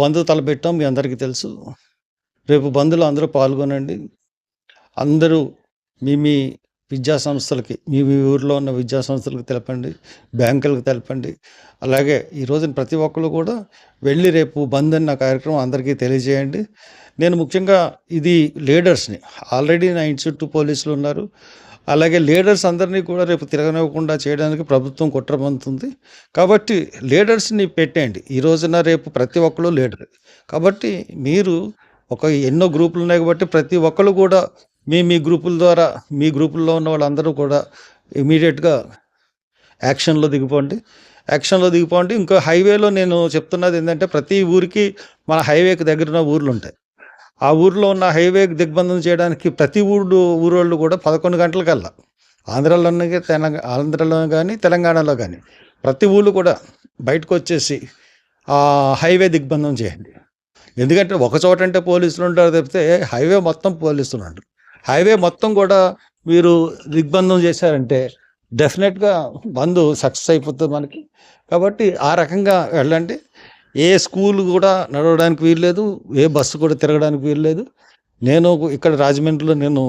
బంద్ తలపెట్టాం మీ అందరికీ తెలుసు. రేపు బంద్లో అందరూ పాల్గొనండి. అందరూ మీ మీ విద్యా సంస్థలకి మీ మీ ఊర్లో ఉన్న విద్యా సంస్థలకు తెలపండి బ్యాంకులకు తెలపండి. అలాగే ఈ రోజున ప్రతి ఒక్కరు కూడా వెళ్ళి రేపు బంద్ అన్న కార్యక్రమం అందరికీ తెలియజేయండి. నేను ముఖ్యంగా ఇది లీడర్స్ని. ఆల్రెడీ నా ఇన్స్టిట్యూట్ పోలీసులు ఉన్నారు. అలాగే లీడర్స్ అందరినీ కూడా రేపు తిరగనివ్వకుండా చేయడానికి ప్రభుత్వం కుట్రబంతుంది కాబట్టి లీడర్స్ని పెట్టేయండి. ఈ రోజున రేపు ప్రతి ఒక్కరు లీడర్. కాబట్టి మీరు ఒక ఎన్నో గ్రూపులు ఉన్నాయి కాబట్టి ప్రతి ఒక్కరు కూడా మీ మీ గ్రూపుల ద్వారా మీ గ్రూపుల్లో ఉన్న వాళ్ళందరూ కూడా ఇమీడియట్గా యాక్షన్లో దిగిపోండి. యాక్షన్లో దిగిపోండి. ఇంకా హైవేలో నేను చెప్తున్నది ఏంటంటే ప్రతి ఊరికి మన హైవేకి దగ్గర ఉన్న ఊర్లు ఉంటాయి ఆ ఊర్లో ఉన్న హైవేకి దిగ్బంధం చేయడానికి ప్రతి ఊరు ఊరోళ్ళు కూడా పదకొండు గంటలకల్లా. ఆంధ్రాలోనే తెలంగాణ ఆంధ్రలో కానీ తెలంగాణలో కానీ ప్రతి ఊళ్ళు కూడా బయటకు వచ్చేసి ఆ హైవే దిగ్బంధం చేయండి. ఎందుకంటే ఒక చోట అంటే పోలీసులు ఉంటారు తప్పితే హైవే మొత్తం పోలీసులు ఉంటారు. హైవే మొత్తం కూడా మీరు దిగ్బంధం చేశారంటే డెఫినెట్గా బంద్ సక్సెస్ అయిపోతుంది మనకి. కాబట్టి ఆ రకంగా వెళ్ళండి. ఏ స్కూల్ కూడా నడవడానికి వీల్లేదు ఏ బస్సు కూడా తిరగడానికి వీల్లేదు. నేను ఇక్కడ రాజమండ్రిలో నేను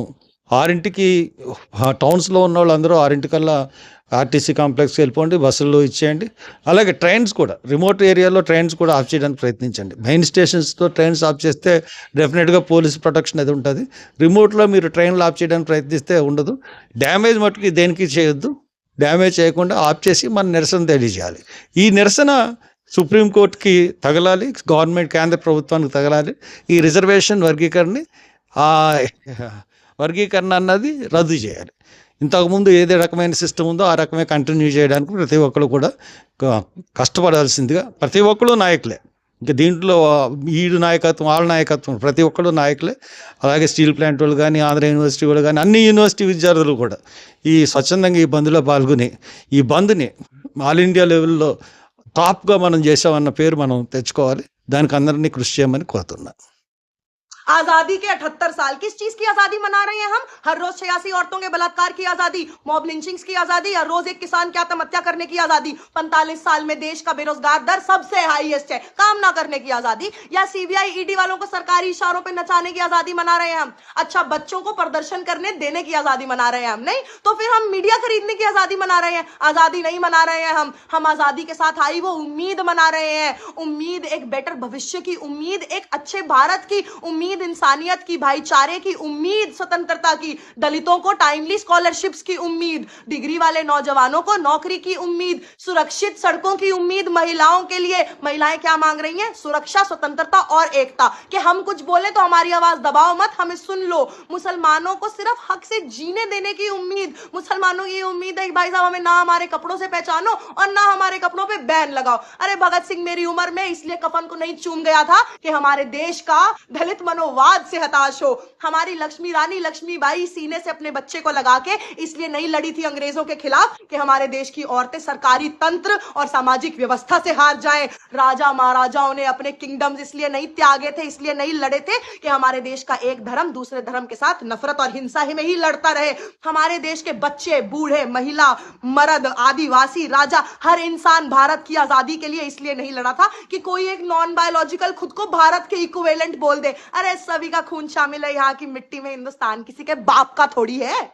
ఆరింటికి ఆ టౌన్స్లో ఉన్న వాళ్ళందరూ ఆరింటికల్లా ఆర్టీసీ కాంప్లెక్స్కి వెళ్ళిపోండి బస్సుల్లో ఇచ్చేయండి. అలాగే ట్రైన్స్ కూడా రిమోట్ ఏరియాలో ట్రైన్స్ కూడా ఆఫ్ చేయడానికి ప్రయత్నించండి. మెయిన్ స్టేషన్స్తో ట్రైన్స్ ఆఫ్ చేస్తే డెఫినెట్గా పోలీస్ ప్రొటెక్షన్ అది ఉంటుంది. రిమోట్లో మీరు ట్రైన్లు ఆఫ్ చేయడానికి ప్రయత్నిస్తే ఉండదు. డ్యామేజ్ మట్టుకు దేనికి చేయొద్దు. డ్యామేజ్ చేయకుండా ఆఫ్ చేసి మన నిరసన తెలియజేయాలి. ఈ నిరసన సుప్రీంకోర్టుకి తగలాలి గవర్నమెంట్ కేంద్ర ప్రభుత్వానికి తగలాలి. ఈ రిజర్వేషన్ వర్గీకరణని ఆ వర్గీకరణ అన్నది రద్దు చేయాలి. ఇంతకుముందు ఏదే రకమైన సిస్టమ్ ఉందో ఆ రకమే కంటిన్యూ చేయడానికి ప్రతి ఒక్కరు కూడా కష్టపడాల్సిందిగా ప్రతి ఒక్కరు నాయకులే. ఇంకా దీంట్లో వీడు నాయకత్వం వాళ్ళ నాయకత్వం ప్రతి ఒక్కరు నాయకులే. అలాగే స్టీల్ ప్లాంట్ వాళ్ళు కానీ ఆంధ్ర యూనివర్సిటీ వాళ్ళు కానీ అన్ని యూనివర్సిటీ విద్యార్థులు కూడా ఈ స్వచ్ఛందంగా ఈ బంద్లో పాల్గొని ఈ బంద్ని ఆల్ ఇండియా లెవెల్లో టాప్గా మనం చేసామన్న పేరు మనం తెచ్చుకోవాలి. దానికి అందరినీ కృషి చేయమని కోరుతున్నా. आज़ादी के 78 साल, किस चीज़ की आज़ादी मना रहे हैं हम? हर रोज छियासी औरतों के बलात्कार की आज़ादी, मॉब लिंचिंग्स की आज़ादी, हर रोज एक किसान की आत्महत्या करने की आज़ादी 45 साल में देश का बेरोजगार दर सबसे हाईएस्ट है, काम ना करने की आज़ादी, या सीबीआई ईडी वालों को सरकारी इशारों पर नचाने की आज़ादी मना रहे हैं हम? अच्छा बच्चों को प्रदर्शन करने, देने की आज़ादी मना रहे हैं हम, नहीं? तो फिर हम मीडिया खरीदने की आज़ादी मना रहे हैं, आज़ादी नहीं मना रहे हैं हम हम आज़ादी के साथ आई वो उम्मीद मना रहे हैं, उम्मीद एक बेटर भविष्य की, उम्मीद एक अच्छे भारत की, उम्मीद इंसानियत की, भाईचारे की, उम्मीद, स्वतंत्रता की, दलितों को टाइमली स्कॉलरशिप्स की उम्मीद, डिग्री वाले नौजवानों को नौकरी की उम्मीद, सुरक्षित सड़कों की उम्मीद, महिलाओं के लिए, महिलाएँ क्या मांग रही हैं? सुरक्षा, स्वतंत्रता और एकता। कि हम कुछ बोले तो हमारी आवाज़ दबाओ मत, हमें सुन लो। मुसलमानों को सिर्फ़ हक से जीने देने की उम्मीद मुसलमानों की उम्मीद है कि भाई साहब, हमें ना हमारे कपड़ों से पहचानो और ना हमारे कपड़ों पे बैन लगाओ। अरे भगत सिंह, मेरी उम्र में इसलिए कफन को नहीं चूम गया था कि हमारे देश का दलित मनोवाद से हताश हो। हमारी लक्ष्मी रानी लक्ष्मीबाई सीने से अपने बच्चे को लगा के इसलिए नहीं लड़ी थी अंग्रेज़ों के खिलाफ कि हमारे देश की औरतें सरकारी तंत्र और सामाजिक व्यवस्था से हार जाए। राजा महाराजाओं ने अपने किंगडम्स इसलिए नहीं त्यागे थे, इसलिए नहीं लड़े थे कि हमारे देश का एक धर्म दूसरे धर्म के साथ नफरत और हिंसा ही में ही लड़ता रहे। हमारे देश के बच्चे बूढ़े, महिला, मर्द, आदिवासी, राजा, हर इंसान भारत की आज़ादी के लिए इसलिए नहीं लड़ा था कि कोई एक नॉन बायोलॉजिकल खुद को भारत के इक्वेलेंट बोल दे। अरे सभी का खून शामिल है यहाँ की मिट्टी में, हिंदुस्तान, किसी के बाप का थोड़ी है।